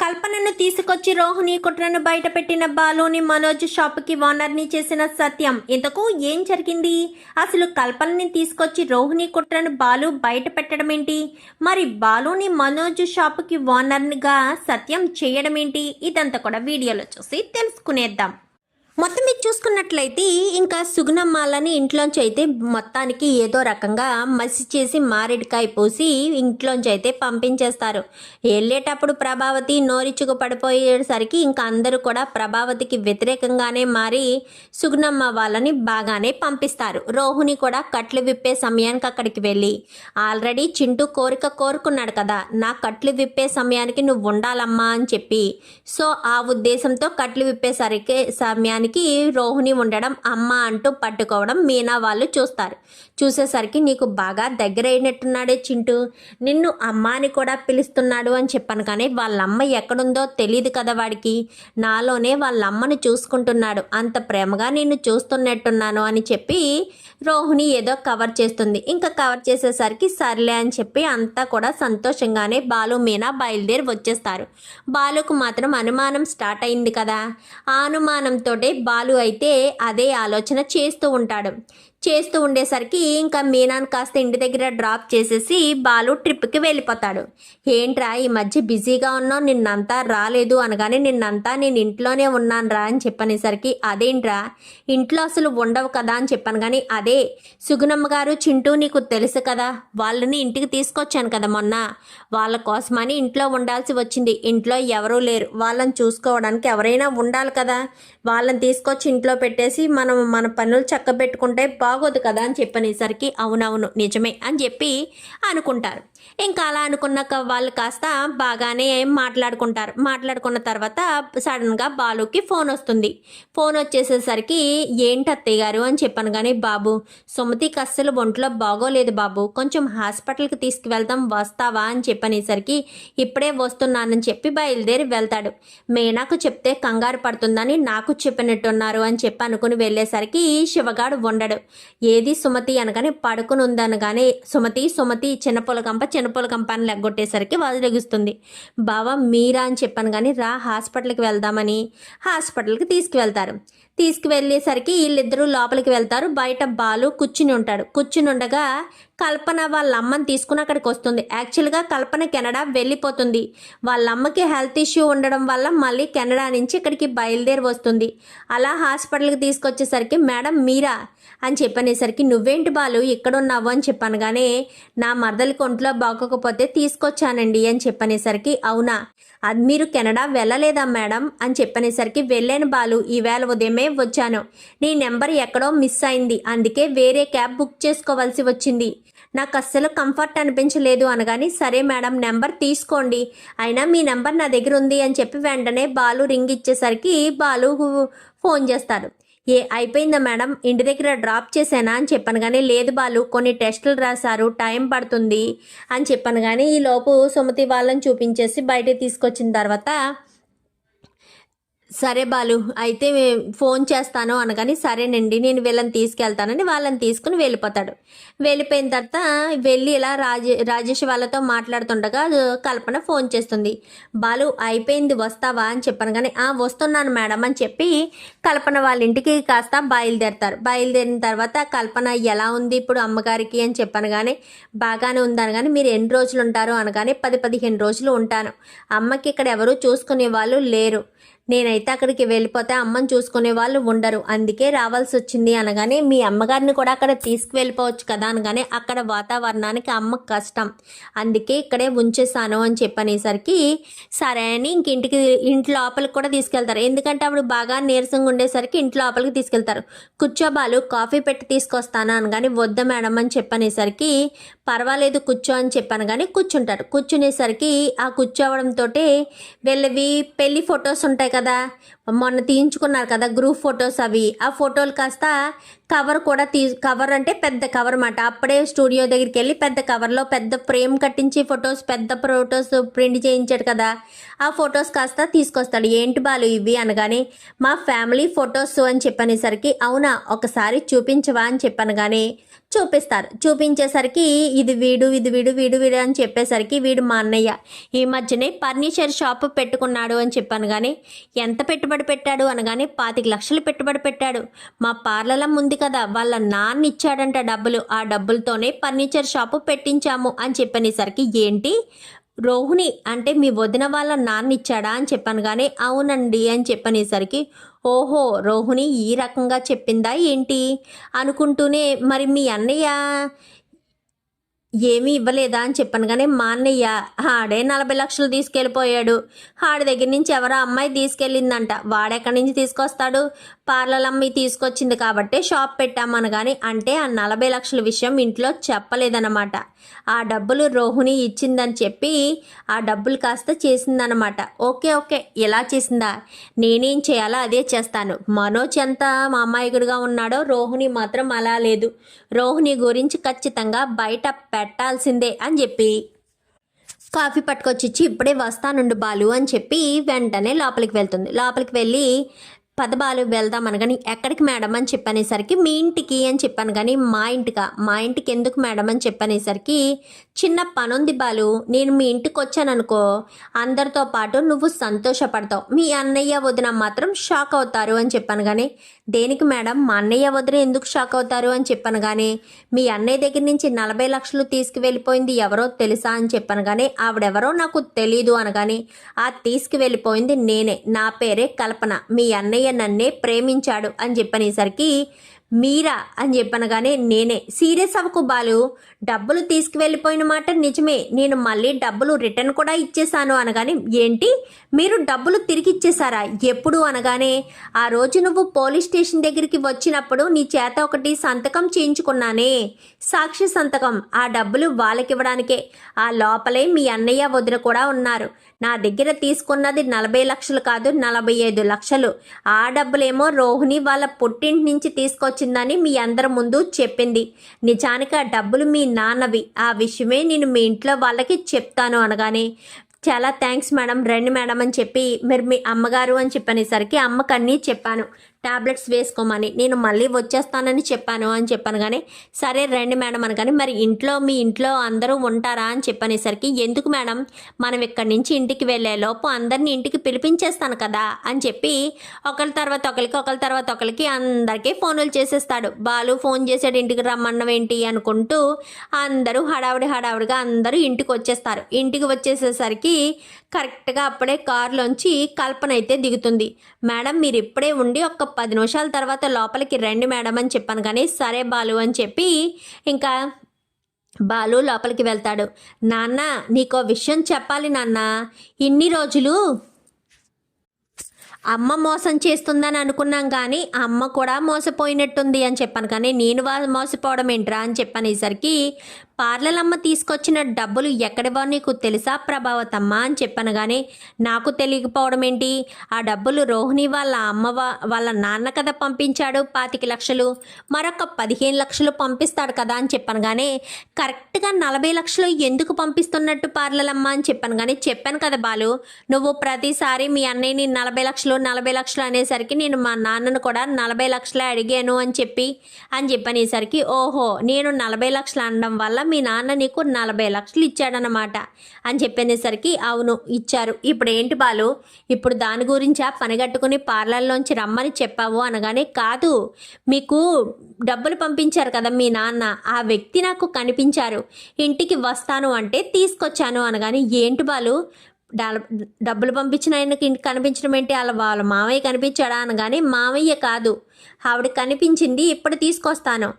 కల్పనను తీసుకొచ్చి రోహిణి కుట్రను బయటపెట్టిన బాలుని మనోజ్ షాప్కి ఓనర్ని చేసిన సత్యం. ఇంతకు ఏం జరిగింది? అసలు కల్పనని తీసుకొచ్చి రోహిణి కుట్రను బాలు బయట పెట్టడమేంటి మరి బాలుని మనోజ్ షాప్కి ఓనర్నిగా సత్యం చేయడం ఏంటి ఇదంతా కూడా వీడియోలో చూసి తెలుసుకునేద్దాం. మొత్తం మీరు చూసుకున్నట్లయితే ఇంకా సుగుణమ్మాలని ఇంట్లోంచి అయితే మొత్తానికి ఏదో రకంగా మసి చేసి మారేడుకాయ పోసి ఇంట్లోంచి అయితే పంపించేస్తారు. వెళ్ళేటప్పుడు ప్రభావతి నోరిచ్చుకు పడిపోయేసరికి ఇంకా అందరూ కూడా ప్రభావతికి వ్యతిరేకంగానే మారి సుగుణమ్మ వాళ్ళని బాగానే పంపిస్తారు. రోహుని కూడా కట్లు విప్పే సమయానికి అక్కడికి వెళ్ళి ఆల్రెడీ చింటూ కోరిక కోరుకున్నాడు కదా నా కట్లు విప్పే సమయానికి నువ్వు ఉండాలమ్మా అని చెప్పి సో ఆ ఉద్దేశంతో కట్లు విప్పేసరికి సమయానికి రోహిణి ఉండడం అమ్మ అంటూ పట్టుకోవడం మీనా వాళ్ళు చూస్తారు. చూసేసరికి నీకు బాగా దగ్గర అయినట్టున్నాడే చింటూ. నిన్ను అమ్మ అని కూడా పిలుస్తున్నాడు అని చెప్పాను కానీ వాళ్ళ అమ్మ ఎక్కడుందో తెలియదు కదా వాడికి. నాలోనే వాళ్ళ అమ్మను చూసుకుంటున్నాడు. అంత ప్రేమగా నిన్ను చూస్తున్నట్టున్నాను అని చెప్పి రోహిణి ఏదో కవర్ చేస్తుంది. ఇంకా కవర్ చేసేసరికి సర్లే అని చెప్పి అంతా కూడా సంతోషంగానే బాలు మీనా బయలుదేరి వచ్చేస్తారు. బాలుకు మాత్రం అనుమానం స్టార్ట్ అయింది కదా. ఆ అనుమానంతో బాలు అయితే అదే ఆలోచన చేస్తూ ఉంటాడు. చేస్తూ ఉండేసరికి ఇంకా మీనాను కాస్త ఇంటి దగ్గర డ్రాప్ చేసేసి బాలు ట్రిప్కి వెళ్ళిపోతాడు. ఏంట్రా ఈ మధ్య బిజీగా ఉన్నావు నిన్నంతా రాలేదు అనగానే నిన్నంతా నేను ఇంట్లోనే ఉన్నానురా అని చెప్పనేసరికి అదేంట్రా ఇంట్లో అసలు ఉండవు కదా అని చెప్పాను కానీ అదే సుగుణమ్మ గారు చింటూ నీకు తెలుసు కదా వాళ్ళని ఇంటికి తీసుకొచ్చాను కదా మొన్న. వాళ్ళ కోసమని ఇంట్లో ఉండాల్సి వచ్చింది. ఇంట్లో ఎవరూ లేరు. వాళ్ళని చూసుకోవడానికి ఎవరైనా ఉండాలి కదా. వాళ్ళని తీసుకొచ్చి ఇంట్లో పెట్టేసి మనం మన పనులు చక్కబెట్టుకుంటే బాగోదు కదా అని చెప్పనేసరికి అవునవును నిజమే అని చెప్పి అనుకుంటారు. ఇంకా అలా అనుకున్నాక వాళ్ళు కాస్త బాగానే మాట్లాడుకుంటారు. మాట్లాడుకున్న తర్వాత సడన్గా బాలుకి ఫోన్ వస్తుంది. ఫోన్ వచ్చేసేసరికి ఏంటి అత్తయ్య గారు? అని చెప్పాను కానీ బాబు సుమతికి అస్సలు ఒంట్లో బాగోలేదు బాబు. కొంచెం హాస్పిటల్కి తీసుకువెళ్తాం వస్తావా? అని చెప్పనేసరికి ఇప్పుడే వస్తున్నానని చెప్పి బయలుదేరి వెళ్తాడు. మేనాకు చెప్తే కంగారు పడుతుందని నాకు చెప్పినట్టున్నారు అని చెప్పి అనుకుని వెళ్ళేసరికి శివగాడు ఉండడు. ఏది సుమతి? అనగానే పడుకుని ఉందనగానే సుమతి సుమతి చిన్నపొలకంప చిన్నపొలకంప అని లెగ్గొట్టేసరికి వదిలిగిస్తుంది బావ మీరా అని చెప్పాను కానీ రా హాస్పిటల్కి వెళ్దామని హాస్పిటల్కి తీసుకువెళ్తారు. తీసుకువెళ్ళేసరికి వీళ్ళిద్దరూ లోపలికి వెళ్తారు. బయట బాలు కూర్చుని ఉంటాడు. కూర్చుని ఉండగా కల్పన వాళ్ళ అమ్మని తీసుకుని అక్కడికి వస్తుంది. యాక్చువల్గా కల్పన కెనడా వెళ్ళిపోతుంది. వాళ్ళ అమ్మకి హెల్త్ ఇష్యూ ఉండడం వల్ల మళ్ళీ కెనడా నుంచి ఇక్కడికి బయలుదేరి వస్తుంది. అలా హాస్పిటల్కి తీసుకొచ్చేసరికి మేడం మీరా అని చెప్పనేసరికి నువ్వేంటి బాలు ఇక్కడ ఉన్నావు అని చెప్పాను కానీ నా మరదలి ఒంట్లో బాగోకపోతే తీసుకొచ్చానండి అని చెప్పనేసరికి అవునా? అది మీరు కెనడా వెళ్ళలేదా మేడం? అని చెప్పనేసరికి వెళ్ళాను బాలు ఈవేళ ఉదయమే వచ్చాను. నీ నెంబర్ ఎక్కడో మిస్ అయింది అందుకే వేరే క్యాబ్ బుక్ చేసుకోవాల్సి వచ్చింది. నాకు అస్సలు కంఫర్ట్ అనిపించలేదు అనగాని సరే మేడం నెంబర్ తీసుకోండి. అయినా మీ నెంబర్ నా దగ్గర ఉంది అని చెప్పి వెంటనే బాలు రింగ్ ఇచ్చేసరికి బాలు ఫోన్ చేస్తాడు ఏ అయిపోయిందా మేడం? ఇంటి దగ్గర డ్రాప్ చేశానా అని చెప్పాను కానీ లేదు బాలు కొన్ని టెస్టులు రాశారు టైం పడుతుంది అని చెప్పాను కానీ ఈ లోపు సుమతి వాళ్ళని చూపించేసి బయటకు తీసుకొచ్చిన తర్వాత సరే బాలు అయితే ఫోన్ చేస్తాను అనగాని సరేనండి నేను వీళ్ళని తీసుకెళ్తానని వాళ్ళని తీసుకుని వెళ్ళిపోతాడు. వెళ్ళిపోయిన తర్వాత వెళ్ళి ఇలా రాజే రాజేష్ వాళ్ళతో మాట్లాడుతుండగా కల్పన ఫోన్ చేస్తుంది. బాలు అయిపోయింది వస్తావా అని చెప్పాను కానీ ఆ వస్తున్నాను మేడం అని చెప్పి కల్పన వాళ్ళ ఇంటికి కాస్త బయలుదేరతారు. బయలుదేరిన తర్వాత కల్పన ఎలా ఉంది ఇప్పుడు అమ్మగారికి అని చెప్పాను కానీ బాగానే ఉందని కానీ మీరు ఎన్ని రోజులు ఉంటారు అనగానే పది పదిహేను రోజులు ఉంటాను. అమ్మకి ఇక్కడ ఎవరు చూసుకునే వాళ్ళు లేరు. నేనైతే అక్కడికి వెళ్ళిపోతే అమ్మని చూసుకునే వాళ్ళు ఉండరు. అందుకే రావాల్సి వచ్చింది అనగానే మీ అమ్మగారిని కూడా అక్కడ తీసుకువెళ్ళిపోవచ్చు కదా అనగానే అక్కడ వాతావరణానికి అమ్మ కష్టం. అందుకే ఇక్కడే ఉంచేసాను అని చెప్పనేసరికి సరే అని ఇంక ఇంటికి ఇంటి లోపలికి కూడా తీసుకెళ్తారు. ఎందుకంటే అప్పుడు బాగా నీరసంగా ఉండేసరికి ఇంటి లోపలికి తీసుకెళ్తారు. కూర్చోబాలు కాఫీ పెట్టి తీసుకొస్తాను అనగానే వద్ద మేడం అని చెప్పనేసరికి పర్వాలేదు కూర్చో అని చెప్పాను కానీ కూర్చుంటారు. కూర్చునేసరికి ఆ కూర్చోవడంతో వీళ్ళవి పెళ్ళి ఫొటోస్ ఉంటాయి కదా. మొన్న తీయించుకున్నారు కదా గ్రూప్ ఫొటోస్ అవి. ఆ ఫోటోలు కాస్త కవర్ కూడా తీ కవర్ అంటే పెద్ద కవర్ అన్నమాట. అప్పుడే స్టూడియో దగ్గరికి వెళ్ళి పెద్ద కవర్లో పెద్ద ఫ్రేమ్ కట్టించి ఫొటోస్ పెద్ద ఫొటోస్ ప్రింట్ చేయించాడు కదా. ఆ ఫొటోస్ కాస్త తీసుకొస్తాడు. ఏంటి బాలు ఇవి? అనగానే మా ఫ్యామిలీ ఫొటోస్ అని చెప్పనేసరికి అవునా ఒకసారి చూపించవా అని చెప్పాను కానీ చూపిస్తారు. చూపించేసరికి ఇది వీడు ఇది వీడు వీడు వీడు అని చెప్పేసరికి వీడు మా అన్నయ్య. ఈ మధ్యనే ఫర్నిచర్ షాప్ పెట్టుకున్నాడు అని చెప్పాను కానీ ఎంత పెట్టుబడి పెట్టాడు అనగానే పాతిక లక్షలు పెట్టుబడి పెట్టాడు. మా పార్లలం ఉంది కదా వాళ్ళ నాన్న ఇచ్చాడంట డబ్బులు. ఆ డబ్బులతోనే ఫర్నిచర్ షాపు పెట్టించాము అని చెప్పనేసరికి ఏంటి? రోహిణి అంటే మీ వదిన వాళ్ళ నాన్న ఇచ్చాడా అని చెప్పాను కానీ అవునండి అని చెప్పనేసరికి ఓహో రోహిణి ఈ రకంగా చెప్పిందా ఏంటి? అనుకుంటూనే మరి మీ అన్నయ్య? ఏమీ ఇవ్వలేదా? అని చెప్పాను కానీ మా అన్నయ్య ఆడే నలభై లక్షలు తీసుకెళ్ళిపోయాడు. ఆడి దగ్గర నుంచి ఎవరో అమ్మాయి తీసుకెళ్ళిందంట. వాడెక్కడి నుంచి తీసుకొస్తాడు? పార్లర్ తీసుకొచ్చింది కాబట్టే షాప్ పెట్టామని కానీ అంటే ఆ నలభై లక్షల విషయం ఇంట్లో చెప్పలేదన్నమాట. ఆ డబ్బులు రోహిణి ఇచ్చిందని చెప్పి ఆ డబ్బులు కాస్త చేసిందనమాట ఓకే ఓకే ఎలా చేసిందా? నేనేం చేయాలో అదే చేస్తాను. మనోజ్ ఎంత మా అమ్మాయిగుడిగా ఉన్నాడో రోహిణి మాత్రం అలా లేదు. రోహిణి గురించి ఖచ్చితంగా బయట పెట్టాల్సిందే అని చెప్పి కాఫీ పట్టుకొచ్చి ఇచ్చి ఇప్పుడే వస్తానుండు బాలు అని చెప్పి వెంటనే లోపలికి వెళ్తుంది. లోపలికి వెళ్ళి పదబాలు వెళ్దాం అనగాని ఎక్కడికి మేడం అని చెప్పనేసరికి మీ ఇంటికి అని చెప్పాను కానీ మా ఇంటికా? మా ఇంటికి ఎందుకు మేడం అని చెప్పనేసరికి చిన్న పనుంది బాలు నేను మీ ఇంటికి వచ్చాననుకో అందరితో పాటు నువ్వు సంతోషపడతావు. మీ అన్నయ్య వదిన మాత్రం షాక్ అవుతారు అని చెప్పాను కానీ దేనికి మేడం? మా అన్నయ్య వదిన ఎందుకు షాక్ అవుతారు అని చెప్పాను కానీ మీ అన్నయ్య దగ్గర నుంచి నలభై లక్షలు తీసుకువెళ్ళిపోయింది ఎవరో తెలుసా అని చెప్పాను కానీ ఆవిడెవరో నాకు తెలీదు అనగాని ఆ తీసుకువెళ్ళిపోయింది నేనే. నా పేరే కల్పన. మీ అన్నయ్య నన్నే ప్రేమించాడు అని చెప్పనేసరికి మీరా? అని చెప్పనగానే నేనే. సీరియస్ అవ్వకు బాలు. డబ్బులు తీసుకువెళ్ళిపోయిన మాట నిజమే. నేను మళ్ళీ డబ్బులు రిటర్న్ కూడా ఇచ్చేశాను అనగానే ఏంటి? మీరు డబ్బులు తిరిగి ఇచ్చేశారా? ఎప్పుడు? అనగానే ఆ రోజు నువ్వు పోలీస్ స్టేషన్ దగ్గరికి వచ్చినప్పుడు నీ చేత ఒకటి సంతకం చేయించుకున్నానే. సాక్షి సంతకం. ఆ డబ్బులు వాళ్ళకివ్వడానికే. ఆ లోపలే మీ అన్నయ్య వదిన కూడా ఉన్నారు. నా దగ్గర తీసుకున్నది నలభై లక్షలు కాదు నలభై ఐదు లక్షలు. ఆ డబ్బులేమో రోహిణి వాళ్ళ పుట్టింటి నుంచి తీసుకొచ్చిందని మీ అందరి ముందు చెప్పింది. నిజానికి ఆ డబ్బులు మీ నాన్నవి. ఆ విషయమే నేను మీ ఇంట్లో వాళ్ళకి చెప్తాను అనగానే చాలా థ్యాంక్స్ మేడం రండి మేడం అని చెప్పి మీరు మీ అమ్మగారు అని చెప్పనేసరికి అమ్మకన్నీ చెప్పాను. టాబ్లెట్స్ వేసుకోమని నేను మళ్ళీ వచ్చేస్తానని చెప్పాను అని చెప్పాను కానీ సరే రండి మేడం అనగాని మరి ఇంట్లో మీ ఇంట్లో అందరూ ఉంటారా అని చెప్పనేసరికి ఎందుకు మేడం మనం ఇక్కడి నుంచి ఇంటికి వెళ్ళే లోపు అందరినీ ఇంటికి పిలిపించేస్తాను కదా అని చెప్పి ఒకరి తర్వాత ఒకరికి ఒకరి తర్వాత ఒకరికి అందరికీ ఫోన్లు చేసేస్తాడు. బాలు ఫోన్ చేసాడు ఇంటికి రమ్మన్నవేంటి అనుకుంటూ అందరూ హడావుడి హడావుడిగా అందరూ ఇంటికి వచ్చేస్తారు. ఇంటికి వచ్చేసేసరికి కరెక్ట్గా అప్పుడే కారులోంచి కల్పన అయితే దిగుతుంది. మేడం మీరు ఇప్పుడే ఉండి ఒక పది నిమిషాల తర్వాత లోపలికి రండి మేడం అని చెప్పాను కానీ సరే బాలు అని చెప్పి ఇంకా బాలు లోపలికి వెళ్తాడు. నాన్న నీకో విషయం చెప్పాలి నాన్న. ఇన్ని రోజులు అమ్మ మోసం చేస్తుందని అనుకున్నాం కానీ అమ్మ కూడా మోసపోయినట్టుంది అని చెప్పాను. కానీ నేను వా మోసపోవడం ఏంట్రా అని చెప్పనేసరికి పార్లలమ్మ తీసుకొచ్చిన డబ్బులు ఎక్కడివో నీకు తెలుసా ప్రభావతమ్మ అని చెప్పాను. కానీ నాకు తెలియకపోవడం ఏంటి? ఆ డబ్బులు రోహిణి వాళ్ళ అమ్మ వాళ్ళ నాన్న కదా పంపించాడు పాతిక లక్షలు. మరొక పదిహేను లక్షలు పంపిస్తాడు కదా అని చెప్పాను. కానీ కరెక్ట్గా నలభై లక్షలు ఎందుకు పంపిస్తున్నట్టు పార్లలమ్మ అని చెప్పాను. కానీ చెప్పాను కదా బాలు నువ్వు ప్రతిసారి మీ అన్నయ్యని నలభై లక్షలు నలభై లక్షలు అనేసరికి నేను మా నాన్నను కూడా నలభై లక్షలే అడిగాను అని చెప్పి అని చెప్పనేసరికి ఓహో నేను నలభై లక్షలు అనడం వల్ల మీ నాన్న నీకు నలభై లక్షలు ఇచ్చాడనమాట అని చెప్పనేసరికి అవును ఇచ్చారు. ఇప్పుడు ఏంటి బాలు? ఇప్పుడు దాని గురించా పనిగట్టుకుని పార్లర్లోంచి రమ్మని చెప్పావు అనగానే కాదు మీకు డబ్బులు పంపించారు కదా మీ నాన్న ఆ వ్యక్తి నాకు కనిపించారు. ఇంటికి వస్తాను అంటే తీసుకొచ్చాను అనగానే ఏంటి బాలు? డబ్బులు పంపించిన ఆయనకి ఇంటికి కనిపించడం ఏంటి? వాళ్ళ వాళ్ళ మామయ్య కనిపించాడా అనగానే మామయ్య కాదు ఆవిడ కనిపించింది ఇప్పుడు తీసుకొస్తాను.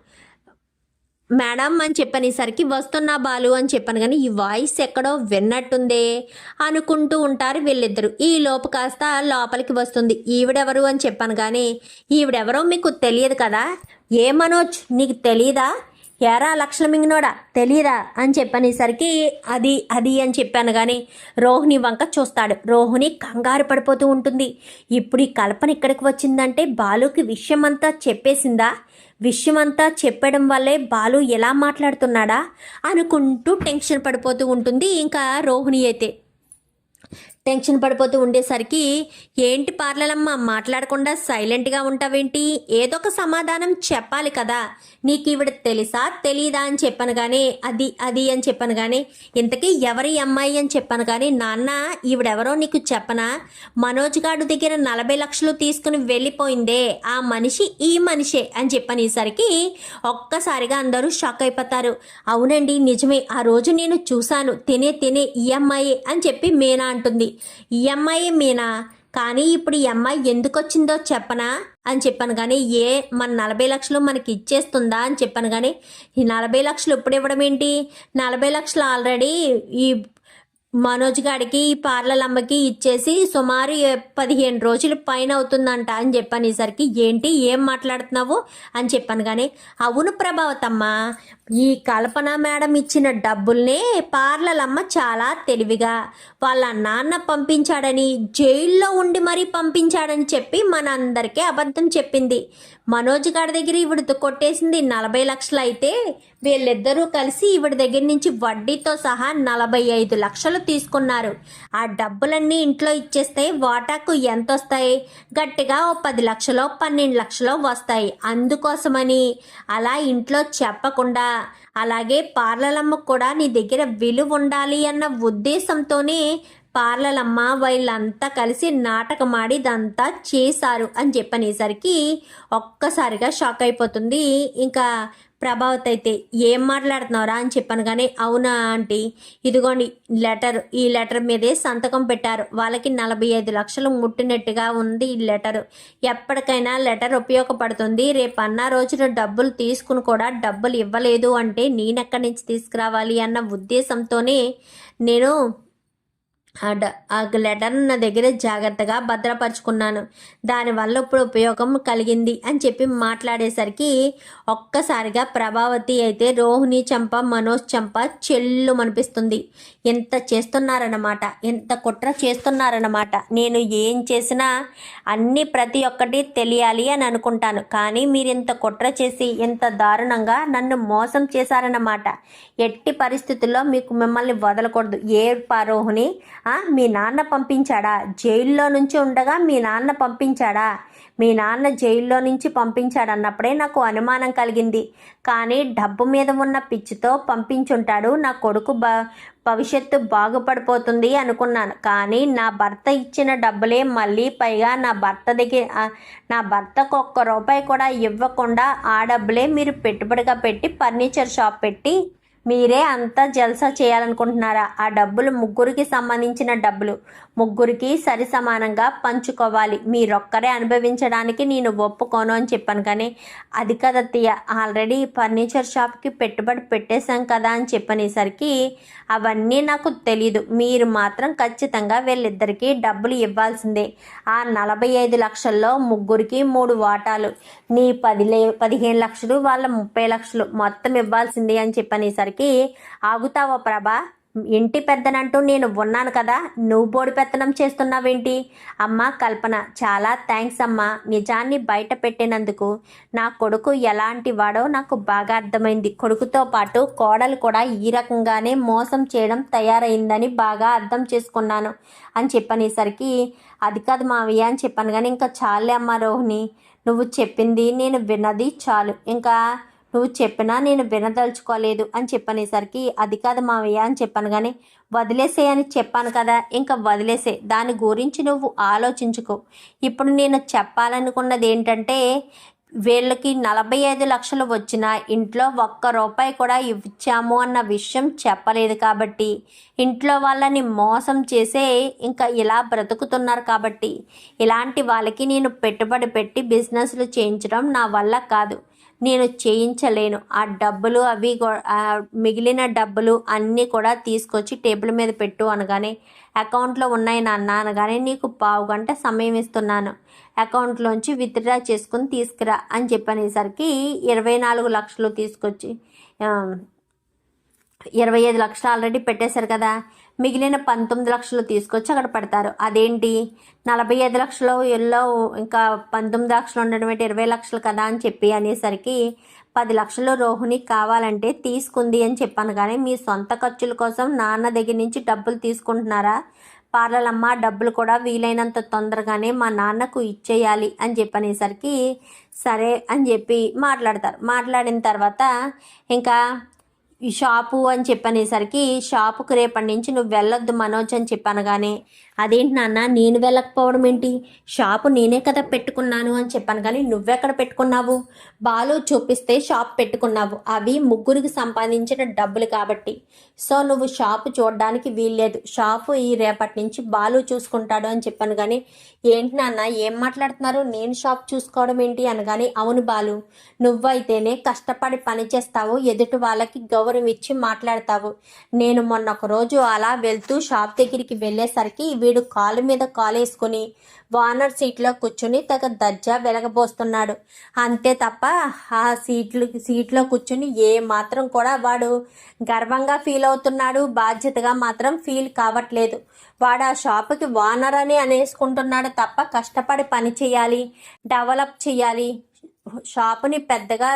మేడం అని చెప్పనేసరికి వస్తున్నా బాలు అని చెప్పాను కానీ ఈ వాయిస్ ఎక్కడో విన్నట్టుందే అనుకుంటూ ఉంటారు వీళ్ళిద్దరు. ఈ లోపు కాస్త లోపలికి వస్తుంది. ఈవిడెవరు? అని చెప్పాను కానీ ఈవిడెవరో మీకు తెలియదు కదా? ఏ మనోజ్? నీకు తెలియదా ఎరా లక్షల మింగినోడా? తెలియదా అని చెప్పనేసరికి అది అది అని చెప్పాను కానీ రోహిణి వంక చూస్తాడు. రోహిణి కంగారు పడిపోతూ ఉంటుంది. ఇప్పుడు ఈ కల్పన ఇక్కడికి వచ్చిందంటే బాలుకి విషయం అంతా చెప్పేసిందా? విషయమంతా చెప్పడం వల్లే బాలు ఎలా మాట్లాడుతున్నాడా? అనుకుంటూ టెన్షన్ పడిపోతూ ఉంటుంది. ఇంకా రోహిణి అయితే టెన్షన్ పడిపోతూ ఉండేసరికి ఏంటి పార్లలమ్మ మాట్లాడకుండా సైలెంట్గా ఉంటావేంటి? ఏదో ఒక సమాధానం చెప్పాలి కదా. నీకు ఈవిడ తెలుసా? తెలీదా? అని చెప్పాను కానీ అది అది అని చెప్పాను కానీ ఇంతకీ ఎవరి అమ్మాయి? అని చెప్పాను కానీ నాన్న ఈవిడెవరో నీకు చెప్పనా? మనోజ్ గారు దగ్గర నలభై లక్షలు తీసుకుని వెళ్ళిపోయిందే. ఆ మనిషి ఈ మనిషే. అని చెప్పనేసరికి ఒక్కసారిగా అందరూ షాక్ అయిపోతారు. అవునండి నిజమే. ఆ రోజు నేను చూశాను. తినే తినే ఈ అమ్మాయి అని చెప్పి మీనా అంటుంది. ఈ అమ్మాయి మీనా? కానీ ఇప్పుడు ఈ అమ్మాయి ఎందుకు వచ్చిందో చెప్పనా? అని చెప్పాను కానీ ఏ మన నలభై లక్షలు మనకి ఇచ్చేస్తుందా అని చెప్పాను కానీ ఈ నలభై లక్షలు ఇప్పుడు ఇవ్వడం ఏంటి? నలభై లక్షలు ఆల్రెడీ ఈ మనోజ్ గాడికి ఈ పార్లర్ అమ్మకి ఇచ్చేసి సుమారు పదిహేను రోజులు పైన అవుతుందంట అని చెప్పాను ఈసరికి ఏంటి? ఏం మాట్లాడుతున్నావు? అని చెప్పాను కానీ అవును ప్రభావతమ్మ ఈ కల్పన మేడం ఇచ్చిన డబ్బుల్నే పార్లర్ అమ్మ చాలా తెలివిగా వాళ్ళ నాన్న పంపించాడని జైల్లో ఉండి మరీ పంపించాడని చెప్పి మనందరికీ అబద్ధం చెప్పింది. మనోజ్ గారి దగ్గర ఈవిడతో కొట్టేసింది నలభై లక్షలు అయితే వీళ్ళిద్దరూ కలిసి ఈవిడ దగ్గర నుంచి వడ్డీతో సహా నలభై ఐదు లక్షలు తీసుకున్నారు. ఆ డబ్బులన్నీ ఇంట్లో ఇచ్చేస్తే వాటాకు ఎంత వస్తాయి గట్టిగా ఓ పది లక్షలో పన్నెండు లక్షలో వస్తాయి. అందుకోసమని అలా ఇంట్లో చెప్పకుండా అలాగే పార్లలమ్మకు కూడా నీ దగ్గర విలువ ఉండాలి అన్న ఉద్దేశంతోనే పార్లలమ్మ వీళ్ళంతా కలిసి నాటకమాడి ఇదంతా చేశారు అని చెప్పనేసరికి ఒక్కసారిగా షాక్ అయిపోతుంది. ఇంకా ప్రభావత్ అయితే ఏం మాట్లాడుతున్నారా అని చెప్పాను కానీ అవునా ఆంటీ ఇదిగోండి లెటర్ ఈ లెటర్ మీదే సంతకం పెట్టారు. వాళ్ళకి నలభై ఐదు లక్షలు ముట్టినట్టుగా ఉంది ఈ లెటర్. ఎప్పటికైనా లెటర్ ఉపయోగపడుతుంది. రేపు అన్న రోజున డబ్బులు తీసుకుని కూడా డబ్బులు ఇవ్వలేదు అంటే నేనెక్కడి నుంచి తీసుకురావాలి అన్న ఉద్దేశంతోనే నేను ఆ డ- ఆ లెటర్ నా దగ్గర జాగ్రత్తగా భద్రపరుచుకున్నాను. దానివల్ల ఇప్పుడు ఉపయోగం కలిగింది అని చెప్పి మాట్లాడేసరికి ఒక్కసారిగా ప్రభావతి అయితే రోహిణి చంప మనోజ్ చంప చెల్లు అనిపిస్తుంది ఎంత చేస్తున్నారన్నమాట ఎంత కుట్ర చేస్తున్నారన్నమాట. నేను ఏం చేసినా అన్నీ ప్రతి ఒక్కటి తెలియాలి అని అనుకుంటాను. కానీ మీరు ఇంత కుట్ర చేసి ఇంత దారుణంగా నన్ను మోసం చేశారన్నమాట. ఎట్టి పరిస్థితుల్లో మీకు మిమ్మల్ని వదలకూడదు. ఏ పారోహిణి మీ నాన్న పంపించాడా? జైల్లో నుంచి ఉండగా మీ నాన్న పంపించాడా? మీ నాన్న జైల్లో నుంచి పంపించాడన్నప్పుడే నాకు అనుమానం కలిగింది. కానీ డబ్బు మీద ఉన్న పిచ్చితో పంపించుంటాడు. నా కొడుకు బ భవిష్యత్తు బాగుపడిపోతుంది అనుకున్నాను. కానీ నా భర్త ఇచ్చిన డబ్బులే మళ్ళీ పైగా నా భర్త దగ్గర నా భర్తకు ఒక్క రూపాయి కూడా ఇవ్వకుండా ఆ డబ్బులే మీరు పెట్టుబడిగా పెట్టి ఫర్నిచర్ షాప్ పెట్టి మీరే అంతా జల్సా చేయాలనుకుంటున్నారా? ఆ డబ్బులు ముగ్గురికి సంబంధించిన డబ్బులు. ముగ్గురికి సరి సమానంగా పంచుకోవాలి. మీరొక్కరే అనుభవించడానికి నేను ఒప్పుకోను అని చెప్పాను కానీ అది కదా తీయ. ఆల్రెడీ ఫర్నిచర్ షాప్కి పెట్టుబడి పెట్టేశాం కదా అని చెప్పనేసరికి అవన్నీ నాకు తెలీదు. మీరు మాత్రం ఖచ్చితంగా వీళ్ళిద్దరికీ డబ్బులు ఇవ్వాల్సిందే. ఆ నలభై ఐదు లక్షల్లో ముగ్గురికి మూడు వాటాలు. నీ పదిలే పదిహేను లక్షలు వాళ్ళ ముప్పై లక్షలు మొత్తం ఇవ్వాల్సిందే అని చెప్పనేసరికి ఆగుతావా ప్రభా? ఇంటి పెద్దనంటూ నేను ఉన్నాను కదా నువ్వు బోడి పెత్తనం చేస్తున్నావేంటి? అమ్మ కల్పన చాలా థ్యాంక్స్ అమ్మా. నిజాన్ని బయట పెట్టినందుకు నా కొడుకు ఎలాంటి వాడో నాకు బాగా అర్థమైంది. కొడుకుతో పాటు కోడలు కూడా ఈ రకంగానే మోసం చేయడం తయారైందని బాగా అర్థం చేసుకున్నాను అని చెప్పనేసరికి అది కాదు మావయ్య అని చెప్పాను కానీ ఇంకా చాలే అమ్మ రోహిణి. నువ్వు చెప్పింది నేను విన్నది చాలు. ఇంకా నువ్వు చెప్పినా నేను వినదలుచుకోలేదు అని చెప్పనేసరికి అది కాదు మావయ్య అని చెప్పాను కానీ వదిలేసే అని చెప్పాను కదా ఇంకా వదిలేసే దాని గురించి నువ్వు ఆలోచించుకో. ఇప్పుడు నేను చెప్పాలనుకున్నది ఏంటంటే వీళ్ళకి నలభై ఐదు లక్షలు వచ్చిన ఇంట్లో ఒక్క రూపాయి కూడా ఇచ్చాము అన్న విషయం చెప్పలేదు కాబట్టి ఇంట్లో వాళ్ళని మోసం చేసే ఇంకా ఇలా బ్రతుకుతున్నారు కాబట్టి ఇలాంటి వాళ్ళకి నేను పెట్టుబడి పెట్టి బిజినెస్లు చేయించడం నా వల్ల కాదు. నేను చేయించలేను. ఆ డబ్బులు అవి మిగిలిన డబ్బులు అన్నీ కూడా తీసుకొచ్చి టేబుల్ మీద పెట్టు అనగానే అకౌంట్లో ఉన్నాయి నాన్న అనగానే నీకు పావు గంట సమయం ఇస్తున్నాను. అకౌంట్లోంచి విత్డ్రా చేసుకుని తీసుకురా అని చెప్పనేసరికి ఇరవై నాలుగు లక్షలు తీసుకొచ్చి ఇరవై ఐదు లక్షలు ఆల్రెడీ పెట్టేశారు కదా. మిగిలిన పంతొమ్మిది లక్షలు తీసుకొచ్చి అక్కడ పెడతారు. అదేంటి? నలభై ఐదు లక్షలు ఎల్లో ఇంకా పంతొమ్మిది లక్షలు ఉండడం ఏంటి ఇరవై లక్షలు కదా అని చెప్పి అనేసరికి పది లక్షలు రోహిణి కావాలంటే తీసుకుంది అని చెప్పాను. కానీ మీ సొంత ఖర్చుల కోసం నాన్న దగ్గర నుంచి డబ్బులు తీసుకుంటున్నారా? పార్లలమ్మ డబ్బులు కూడా వీలైనంత తొందరగానే మా నాన్నకు ఇచ్చేయాలి అని చెప్పనేసరికి సరే అని చెప్పి మాట్లాడతారు. మాట్లాడిన తర్వాత ఇంకా ఈ షాపు అని చెప్పనేసరికి షాపుకు రేపటి నుంచి నువ్వు వెళ్ళొద్దు మనోజ్ అని చెప్పాను కానీ అదేంటి నాన్న నేను వెళ్ళకపోవడం ఏంటి? షాపు నేనే కదా పెట్టుకున్నాను అని చెప్పాను కానీ నువ్వెక్కడ పెట్టుకున్నావు? బాలు చూపిస్తే షాప్ పెట్టుకున్నావు. అవి ముగ్గురికి సంపాదించిన డబ్బులు కాబట్టి. సో నువ్వు షాపు చూడడానికి వీల్లేదు. షాపు ఈ రేపటి నుంచి బాలు చూసుకుంటాడు అని చెప్పాను కానీ ఏంటి నాన్న ఏం మాట్లాడుతున్నారు? నేను షాప్ చూసుకోవడం ఏంటి అనగానే అవును బాలు నువ్వైతేనే కష్టపడి పని చేస్తావు ఎదుటి వాళ్ళకి గౌరవం ఇచ్చి మాట్లాడతావు. నేను మొన్న ఒక రోజు అలా వెళ్తూ షాప్ దగ్గరికి వెళ్ళేసరికి వీడు కాలు మీద కాలేసుకుని వానర్ సీట్లో కూర్చుని తగ దర్జా వెలగబోస్తున్నాడు. అంతే తప్ప ఆ సీట్లు సీట్లో కూర్చుని ఏ మాత్రం కూడా వాడు గర్వంగా ఫీల్ అవుతున్నాడు. బాధ్యతగా మాత్రం ఫీల్ కావట్లేదు. వాడు ఆ షాపుకి వానర్ అని అనేసుకుంటున్నాడు తప్ప కష్టపడి పని చేయాలి డెవలప్ చేయాలి షాపుని పెద్దగా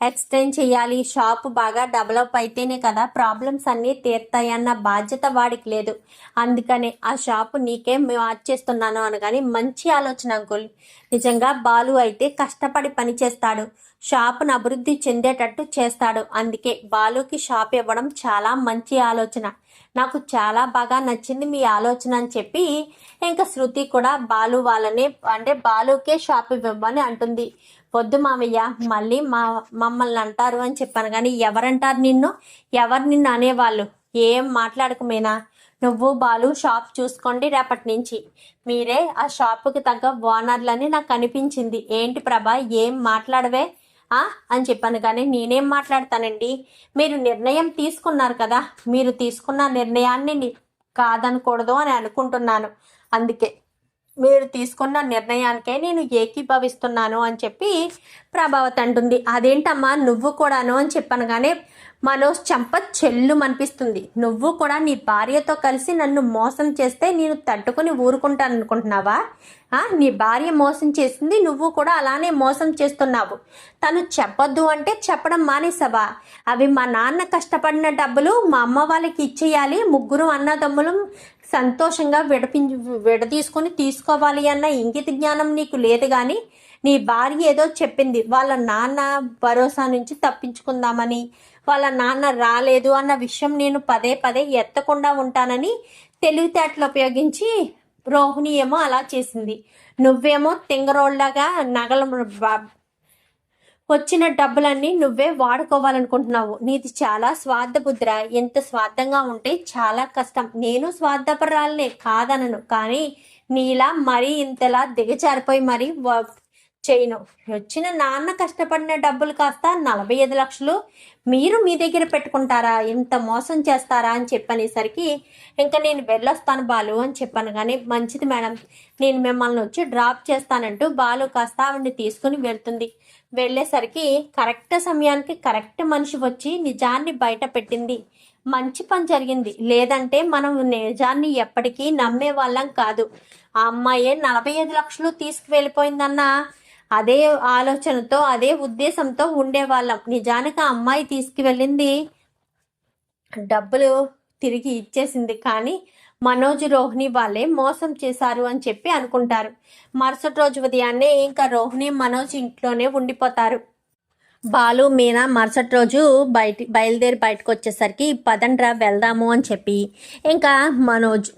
ఎక్స్టెండ్ చేయాలి. షాపు బాగా డెవలప్ అయితేనే కదా ప్రాబ్లమ్స్ అన్నీ తీర్తాయన్న బాధ్యత వాడికి లేదు. అందుకనే ఆ షాపు నీకే మార్చేస్తున్నాను అనగాని మంచి ఆలోచన అంకుల్. నిజంగా బాలు అయితే కష్టపడి పని చేస్తాడు. షాపును అభివృద్ధి చెందేటట్టు చేస్తాడు. అందుకే బాలుకి షాప్ ఇవ్వడం చాలా మంచి ఆలోచన. నాకు చాలా బాగా నచ్చింది మీ ఆలోచన అని చెప్పి ఇంకా శృతి కూడా బాలు వాళ్ళని అంటే బాలుకే షాప్ ఇవ్వమని అంటుంది. వద్దు మామయ్య మళ్ళీ మా మమ్మల్ని అంటారు అని చెప్పాను కానీ ఎవరంటారు నిన్ను? ఎవరు నిన్ను అనేవాళ్ళు? ఏం మాట్లాడకమేనా నువ్వు బాలు షాప్ చూసుకోండి రేపటి నుంచి. మీరే ఆ షాపుకి తగ్గ ఓనర్లని నాకు అనిపించింది. ఏంటి ప్రభా ఏం మాట్లాడవే? ఆ? అని చెప్పాను కానీ నేనేం మాట్లాడతానండి? మీరు నిర్ణయం తీసుకున్నారు కదా. మీరు తీసుకున్న నిర్ణయాన్ని కాదనకూడదు అని అనుకుంటున్నాను. అందుకే మీరు తీసుకున్న నిర్ణయానికే నేను ఏకీభవిస్తున్నాను అని చెప్పి ప్రభావత్ అంటుంది. అదేంటమ్మా? నువ్వు కూడాను? అని చెప్పాను కానీ మనోజ్ చంప చెల్లుమనిపిస్తుంది. నువ్వు కూడా నీ భార్యతో కలిసి నన్ను మోసం చేస్తే నేను తట్టుకుని ఊరుకుంటాను అనుకుంటున్నావా నీ భార్య మోసం చేసింది నువ్వు కూడా అలానే మోసం చేస్తున్నావు. తను చెప్పొద్దు అంటే చెప్పడం మానేసావా అవి మా నాన్న కష్టపడిన డబ్బులు మా అమ్మ వాళ్ళకి ఇచ్చేయాలి ముగ్గురు అన్నదమ్ములు సంతోషంగా విడపి విడదీసుకొని తీసుకోవాలి అన్న ఇంగిత జ్ఞానం నీకు లేదు కానీ నీ భార్య ఏదో చెప్పింది వాళ్ళ నాన్న భరోసా నుంచి తప్పించుకుందామని వాళ్ళ నాన్న రాలేదు అన్న విషయం నేను పదే పదే ఎత్తకుండా ఉంటానని తెలివితేటలు ఉపయోగించి రోహిణి ఏమో అలా చేసింది. నువ్వేమో తింగరోళ్ళగా నగల వచ్చిన డబ్బులన్నీ నువ్వే వాడుకోవాలనుకుంటున్నావు. నీది చాలా స్వార్థ బుద్ధిరా. ఎంత స్వార్థంగా ఉంటే చాలా కష్టం. నేను స్వార్థపరాలనే కాదనను. కానీ నీలా మరీ ఇంతలా దిగజారిపోయి మరీ వ- చేయను. వచ్చిన నాన్న కష్టపడిన డబ్బులు కాస్త నలభై ఐదు లక్షలు మీరు మీ దగ్గర పెట్టుకుంటారా? ఇంత మోసం చేస్తారా? అని చెప్పనేసరికి ఇంకా నేను వెళ్ళొస్తాను బాలు అని చెప్పాను. కానీ మంచిది మేడం నేను మిమ్మల్ని వచ్చి డ్రాప్ చేస్తానంటూ బాలు కాస్త ఆవిడని తీసుకుని వెళ్తుంది. వెళ్ళేసరికి కరెక్ట్ సమయానికి కరెక్ట్ మనిషి వచ్చి నిజాన్ని బయట పెట్టింది. మంచి పని జరిగింది. లేదంటే మనం నిజాన్ని ఎప్పటికీ నమ్మే వాళ్ళం కాదు. ఆ అమ్మాయే నలభై ఐదు లక్షలు తీసుకువెళ్ళిపోయిందన్న అదే ఆలోచనతో అదే ఉద్దేశంతో ఉండేవాళ్ళం. నిజానికి ఆ అమ్మాయి తీసుకువెళ్ళింది డబ్బులు తిరిగి ఇచ్చేసింది. కానీ మనోజ్ రోహిణి వాళ్ళే మోసం చేశారు అని చెప్పి అనుకుంటారు. మరుసటి రోజు ఉదయాన్నే ఇంకా రోహిణి మనోజ్ ఇంట్లోనే ఉండిపోతారు. బాలు మీనా మరుసటి రోజు బయట బయలుదేరి బయటకు వచ్చేసరికి పదండ్రా వెళ్దాము అని చెప్పి ఇంకా మనోజ్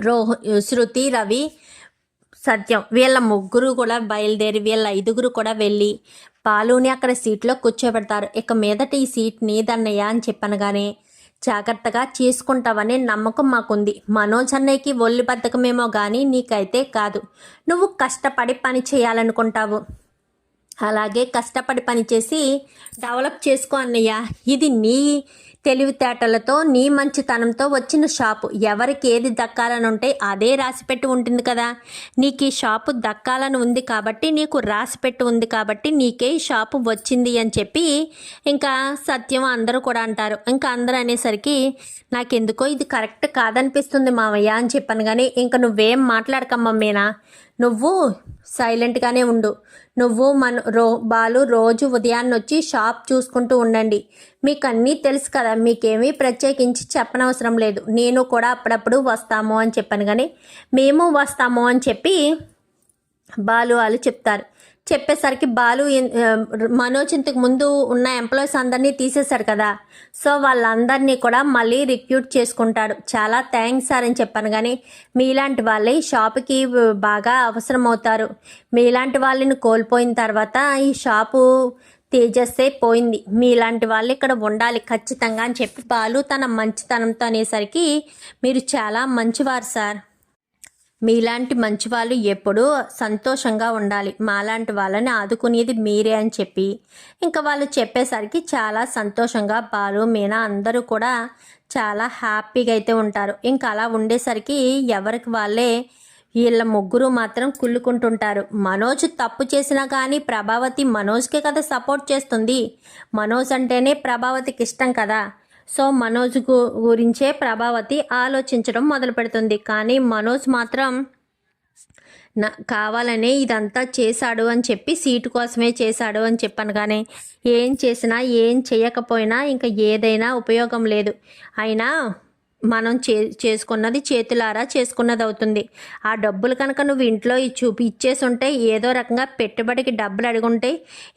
రోహ్ శృతి రవి సత్యం. వీళ్ళ ముగ్గురు కూడా బయలుదేరి వీళ్ళ ఐదుగురు కూడా వెళ్ళి బాలుని అక్కడ సీట్లో కూర్చోబెడతారు. ఇక మీదట ఈ సీట్ నీదన్నయ్య అని చెప్పనగానే జాగ్రత్తగా చేసుకుంటావనే నమ్మకం మాకుంది. మనోజ్ అన్నయ్యకి ఒళ్ళు బద్దకమేమో కానీ నీకైతే కాదు. నువ్వు కష్టపడి పని చేయాలనుకుంటావు. అలాగే కష్టపడి పనిచేసి డెవలప్ చేసుకో అన్నయ్య. ఇది నీ తెలివితేటలతో నీ మంచితనంతో వచ్చిన షాపు. ఎవరికి ఏది దక్కాలని ఉంటే అదే రాసిపెట్టి ఉంటుంది కదా. నీకు ఈ షాపు దక్కాలని ఉంది కాబట్టి నీకు రాసిపెట్టి ఉంది కాబట్టి నీకే ఈ షాపు వచ్చింది అని చెప్పి ఇంకా సత్యం అందరూ కూడా అంటారు. ఇంకా అందరూ అనేసరికి నాకెందుకో ఇది కరెక్ట్ కాదనిపిస్తుంది మావయ్య అని చెప్పాను. కానీ ఇంకా నువ్వేం మాట్లాడకమ్మమ్మేనా నువ్వు సైలెంట్గానే ఉండు. నువ్వు మన రో బాలు రోజు ఉదయాన్నే వచ్చి షాప్ చూసుకుంటూ ఉండండి. మీకు అన్నీ తెలుసు కదా మీకేమీ ప్రత్యేకించి చెప్పనవసరం లేదు. నేను కూడా అప్పుడప్పుడు వస్తాము అని చెప్పాను కానీ మేము వస్తాము అని చెప్పి బాలు వాళ్ళు చెప్తారు. చెప్పేసరికి బాలు మనోజ్ ఇంతకు ముందు ఉన్న ఎంప్లాయీస్ అందరినీ తీసేశారు కదా. సో వాళ్ళందరినీ కూడా మళ్ళీ రిక్రూట్ చేసుకుంటాడు. చాలా థ్యాంక్స్ సార్ అని చెప్పాను కానీ మీలాంటి వాళ్ళే షాప్కి బాగా అవసరం అవుతారు మీలాంటి వాళ్ళని కోల్పోయిన తర్వాత ఈ షాపు తేజస్సే పోయింది. మీలాంటి వాళ్ళు ఇక్కడ ఉండాలి ఖచ్చితంగా అని చెప్పి బాలు తన మంచితనంతో అనేసరికి మీరు చాలా మంచివారు సార్. మీలాంటి మంచి వాళ్ళు ఎప్పుడూ సంతోషంగా ఉండాలి. మాలాంటి వాళ్ళని ఆదుకునేది మీరే అని చెప్పి ఇంకా వాళ్ళు చెప్పేసరికి చాలా సంతోషంగా బాలు మీనా అందరూ కూడా చాలా హ్యాపీగా అయితే ఉంటారు. ఇంకా అలా ఉండేసరికి ఎవరికి వాళ్ళే వీళ్ళ ముగ్గురు మాత్రం కుళ్ళుకుంటుంటారు. మనోజ్ తప్పు చేసినా కానీ ప్రభావతి మనోజ్కే కదా సపోర్ట్ చేస్తుంది. మనోజ్ అంటేనే ప్రభావతికి ఇష్టం కదా. సో మనోజ్ గురించే ప్రభావతి ఆలోచించడం మొదలు పెడుతుంది కానీ మనోజ్ మాత్రం నా కావాలనే ఇదంతా చేశాడు అని చెప్పి సీటు కోసమే చేశాడు అని చెప్పాను కానీ ఏం చేసినా ఏం చేయకపోయినా ఇంకా ఏదైనా ఉపయోగం లేదు. అయినా మనం చే చేసుకున్నది చేతులారా చేసుకున్నది అవుతుంది ఆ డబ్బులు కనుక నువ్వు ఇంట్లో చూపి ఇచ్చేసి ఉంటే ఏదో రకంగా పెట్టుబడికి డబ్బులు అడుగుంటే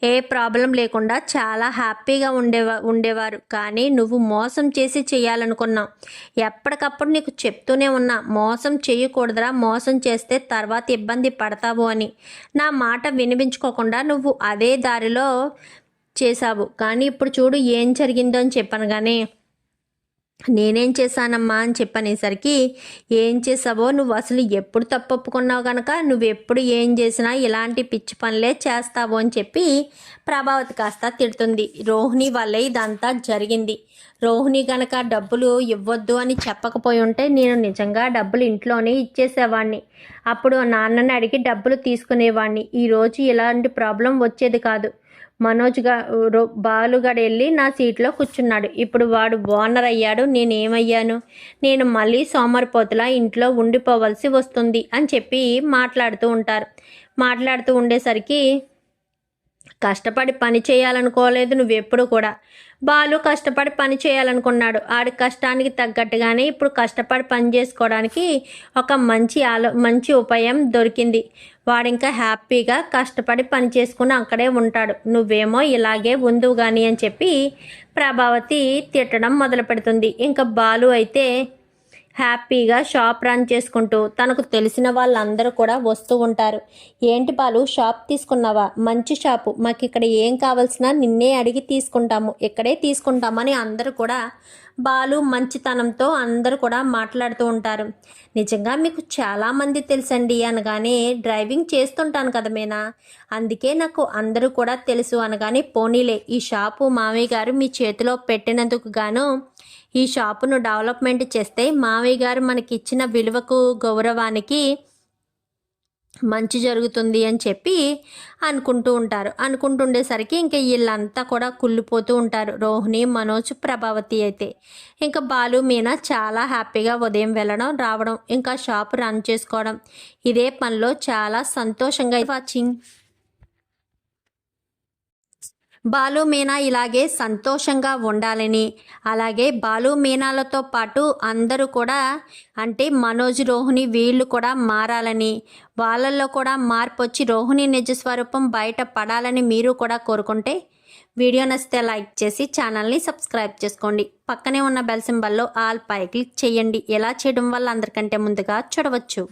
ఏ ప్రాబ్లం లేకుండా చాలా హ్యాపీగా ఉండేవా ఉండేవారు. కానీ నువ్వు మోసం చేసి చేయాలనుకున్నావు. ఎప్పటికప్పుడు నీకు చెప్తూనే ఉన్నా మోసం చేయకూడదురా మోసం చేస్తే తర్వాత ఇబ్బంది పడతావు అని. నా మాట వినిపించుకోకుండా నువ్వు అదే దారిలో చేశావు. కానీ ఇప్పుడు చూడు ఏం జరిగిందో అని చెప్పాను కానీ నేనేం చేశానమ్మా అని చెప్పనేసరికి ఏం చేసావో? నువ్వు అసలు ఎప్పుడు తప్పొప్పుకున్నావు కనుక నువ్వు ఎప్పుడు ఏం చేసినా ఇలాంటి పిచ్చి పనులే చేస్తావు అని చెప్పి ప్రభావతి కాస్త తిడుతుంది. రోహిణి వల్లే ఇదంతా జరిగింది. రోహిణి కనుక డబ్బులు ఇవ్వద్దు అని చెప్పకపోయి ఉంటే నేను నిజంగా డబ్బులు ఇంట్లోనే ఇచ్చేసేవాడిని అప్పుడు నాన్నని అడిగి డబ్బులు తీసుకునేవాడిని ఈరోజు ఇలాంటి ప్రాబ్లం వచ్చేది కాదు. మనోజ్గా బాలుగాడు వెళ్ళి నా సీట్లో కూర్చున్నాడు. ఇప్పుడు వాడు ఓనర్ అయ్యాడు. నేనేమయ్యాను? నేను మళ్ళీ సోమరిపోతులా ఇంట్లో ఉండిపోవలసి వస్తుంది అని చెప్పి మాట్లాడుతూ ఉంటారు. మాట్లాడుతూ ఉండేసరికి కష్టపడి పని చేయాలనుకోలేదు నువ్వెప్పుడు కూడా. బాలు కష్టపడి పని చేయాలనుకున్నాడు. ఆడి కష్టానికి తగ్గట్టుగానే ఇప్పుడు కష్టపడి పని చేసుకోవడానికి ఒక మంచి ఆలో మంచి ఉపాయం దొరికింది. వాడు ఇంకా హ్యాపీగా కష్టపడి పని చేసుకుని అక్కడే ఉంటాడు. నువ్వేమో ఇలాగే ఉందువు కానీ అని చెప్పి ప్రభావతి తిట్టడం మొదలు పెడుతుంది ఇంకా బాలు అయితే హ్యాపీగా షాప్ రన్ చేసుకుంటూ తనకు తెలిసిన వాళ్ళందరూ కూడా వస్తూ ఉంటారు. ఏంటి బాలు షాప్ తీసుకున్నావా? మంచి షాపు. మాకు ఇక్కడ ఏం కావాల్సినా నిన్నే అడిగి తీసుకుంటాము. ఇక్కడే తీసుకుంటామని అందరూ కూడా బాలు మంచితనంతో అందరూ కూడా మాట్లాడుతూ ఉంటారు. నిజంగా మీకు చాలామంది తెలుసండి అనగానే డ్రైవింగ్ చేస్తుంటాను కదా మేనా? అందుకే నాకు అందరూ కూడా తెలుసు అనగానే పోనీలే ఈ షాపు మామయ్య గారు మీ చేతిలో పెట్టినందుకు గాను ఈ షాపును డెవలప్మెంట్ చేస్తే మామయ్య గారు మనకి ఇచ్చిన విలువకు గౌరవానికి మంచి జరుగుతుంది అని చెప్పి అనుకుంటూ ఉంటారు. అనుకుంటుండేసరికి ఇంకా వీళ్ళంతా కూడా కుళ్ళిపోతూ ఉంటారు. రోహిణి మనోజ్ ప్రభావతి అయితే. ఇంకా బాలు మీనా చాలా హ్యాపీగా ఉదయం వెళ్ళడం రావడం ఇంకా షాప్ రన్ చేసుకోవడం. ఇదే పనిలో చాలా సంతోషంగా వాచింగ్ బాలు మీనా ఇలాగే సంతోషంగా ఉండాలని. అలాగే బాలు మీనాలతో పాటు అందరూ కూడా అంటే మనోజ్ రోహిణి వీళ్ళు కూడా మారాలని. వాళ్ళల్లో కూడా మార్పు వచ్చి రోహిణి నిజ స్వరూపం బయట పడాలని మీరు కూడా కోరుకుంటే వీడియో నచ్చితే లైక్ చేసి ఛానల్ని సబ్స్క్రైబ్ చేసుకోండి. పక్కనే ఉన్న బెల్ సింబల్లో ఆల్ పై క్లిక్ చేయండి. ఎలా చేయడం వల్ల అందరికంటే ముందుగా చూడవచ్చు.